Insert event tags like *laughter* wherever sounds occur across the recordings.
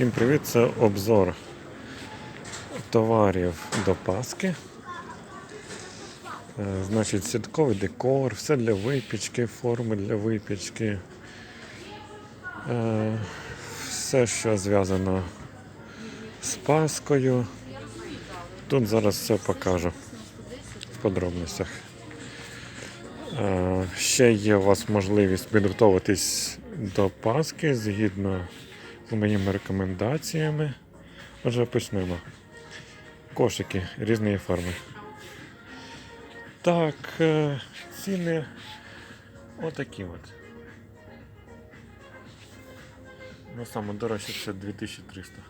Всім привіт! Це обзор товарів до Паски. Е, Значить, святковий декор, все для випічки, форми для випічки. Е, Все, що зв'язано з Паскою. Тут зараз все покажу в подробностях. Е, Ще є у вас можливість підготуватись до Пасхи згідно моїми рекомендаціями. Отже, почнемо. Кошики різної форми. Так, е, ціни отакі от. Ну, саме дорожче це 2300.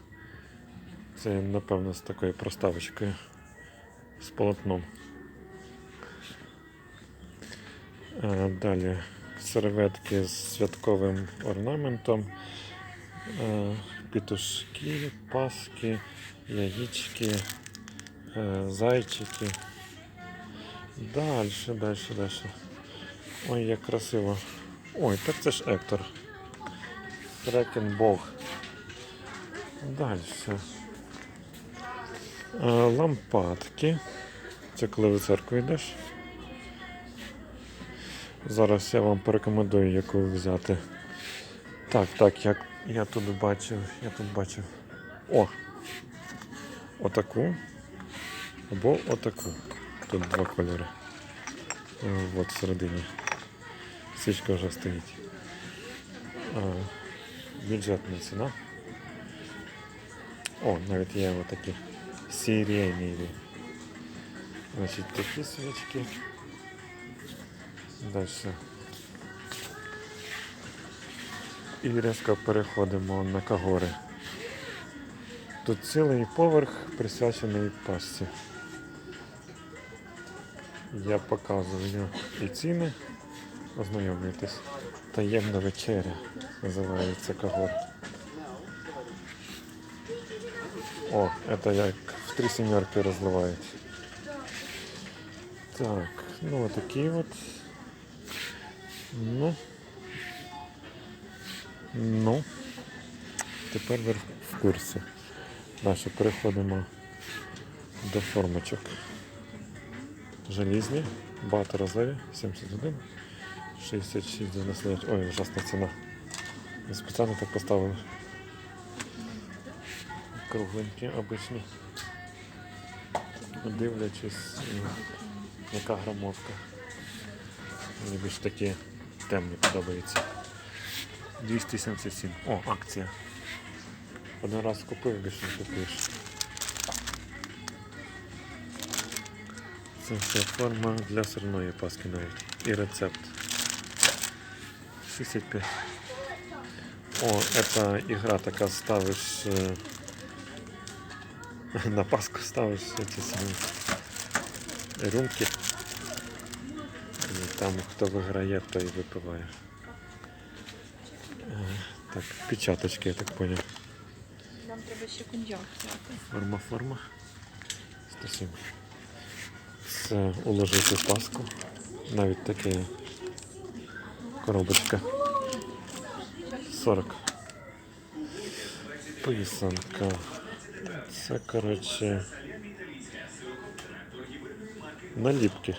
Це, напевно, з такою проставочкою з полотном. Е, Далі серветки з святковим орнаментом, петушки, паски, яєчки, е, зайчики. Далі, далі, далі. Ой, як красиво. Ой, так це ж Ектор. Фрекен Бог. Далі. Е, Лампадки. Це коли в церкву йдеш. Зараз я вам порекомендую, яку взяти. Так, так, як я тут бачив, я тут бачив. О! Отаку. Або отаку. Тут два кольори. Е, От всередині. Свічка вже стоїть. А, бюджетна ціна. О, навіть є отакі сірійні. Значить, такі свічки. Далі. І різко переходимо на Кагори. Тут цілий поверх присвячений пасці. Я показую і ціни. Ознайомлюйтесь. Таємна вечеря називається Кагор. О, це як в три сімерки розливають. Так, ну отакі от. Ну. Ну. Тепер ви в курсі. Далі переходимо до формочок. Желізні, багаторазові, 71, 66 99. Ой, ужасна ціна. Я спеціально так поставив. Кругленькі, обичні. Дивлячись, яка грамовка. Мені більш такі темні подобаються. 277. О, акція. Один раз купив, більше не купиш. Це все форма для сирної паски навіть. І рецепт. 65. О, це ігра така ставиш е, *laughs* на паску ставиш ці самі рюмки. І там хто виграє, той випиває. Так, печаточки, я так понял. Нам треба ще коньяк взяти. Форма, форма. 107. Це уложити паску. Навіть така коробочка. 40. Писанка. Це, коротше, наліпки.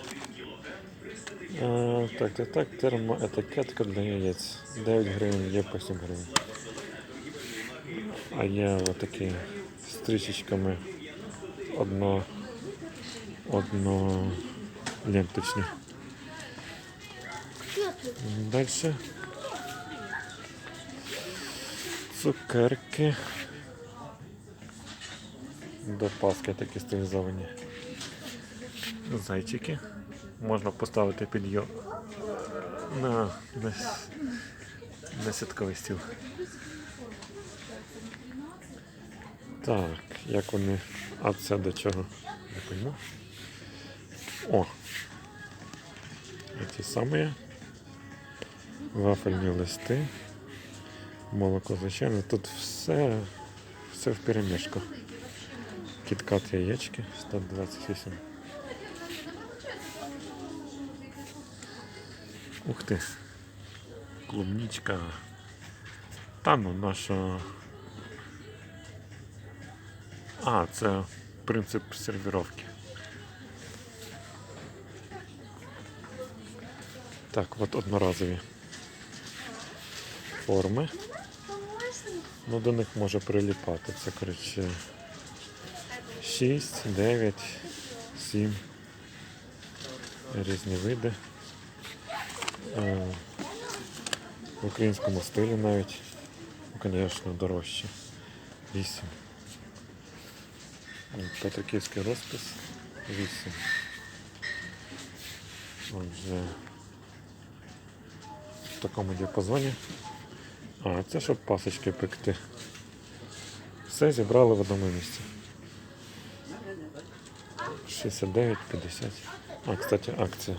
А, так, так, так, термоетикетка для яєць. 9 гривень, є по 7 гривень. А є отакі з трішечками одно, одно ленточні. Далі. Цукерки. До Паски такі стилізовані. Зайчики. Можна поставити під йо... на, на, на святковий стіл. Так, як вони. А це до чого? Не пойму. О! Ті самі. Вафельні листи. Молоко, звичайно. Тут все, все в перемішку. Кіткат яєчки 128. Ух ти. Клубничка. Та ну наша А, це принцип сервіровки. Так, от одноразові форми. Ну, до них може приліпати. Це, коротше, 6, 9, 7. Різні види. Е, В українському стилі навіть. Ну, звісно, дорожче. 8. Петриківський розпис 8. Отже, в такому діапазоні. А, це щоб пасочки пекти. Все зібрали в одному місці. 69,50. А, кстати, акція.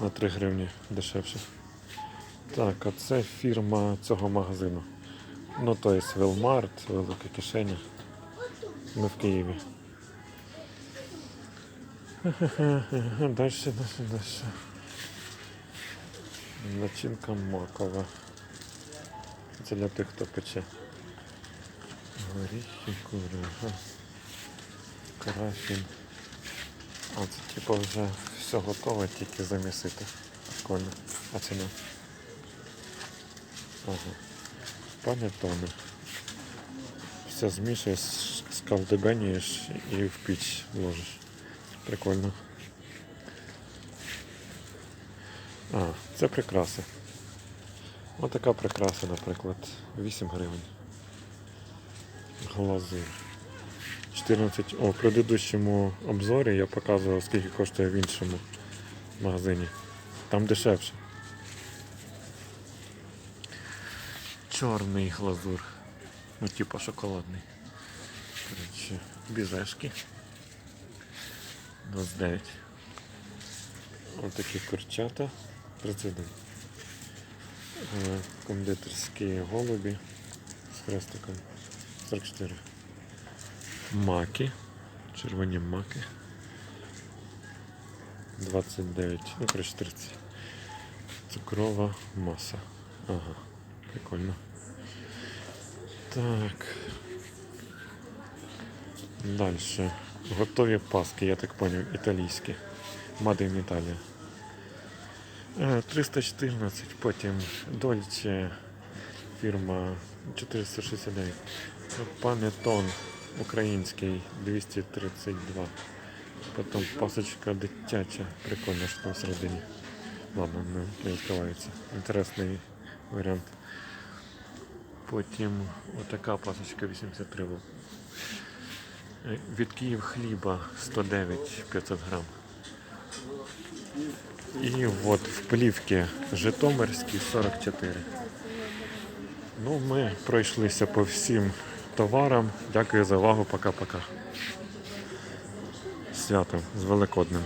На 3 гривні дешевше. Так, а це фірма цього магазину. Ну, то є Велмарт, велика кишеня. Ми в Києві. Далі, далі, далі. Начинка макова. Це для тих, хто пече. Горіхи, кури, карафін. А це типу вже все готове, тільки замісити. Прикольно. А ціна? Ага. Панетони. Все змішуєш, скалдебенієш і в піч ложиш. Прикольно. А, це прикраси. Ось така прикраса, наприклад, 8 гривень. Глазур. 14. О, в предыдущому обзорі я показував, скільки коштує в іншому магазині. Там дешевше. Чорний глазур. Ну, типа шоколадний. Коротше, бізешки. 29. Ось такі курчата. 31. Е, Кондитерські голубі з хрестиком. 44. Маки. Червоні маки. 29. Ну, коротше, 30. Цукрова маса. Ага. Прикольно. Так. Дальше. Готові паски, я так поняв, італійські. Made in Italia. Е, 314, потім Дольче, фірма 469. Панетон український 232. Потім пасочка дитяча. Прикольно, що там всередині. Ладно, не, відкривається. Інтересний варіант. Потім отака пасочка 83 був. Е, Від Київ хліба 109 500 грам. І от в плівці Житомирський 44. Ну, ми пройшлися по всім товарам. Дякую за увагу. Пока-пока. Свято з Великодним.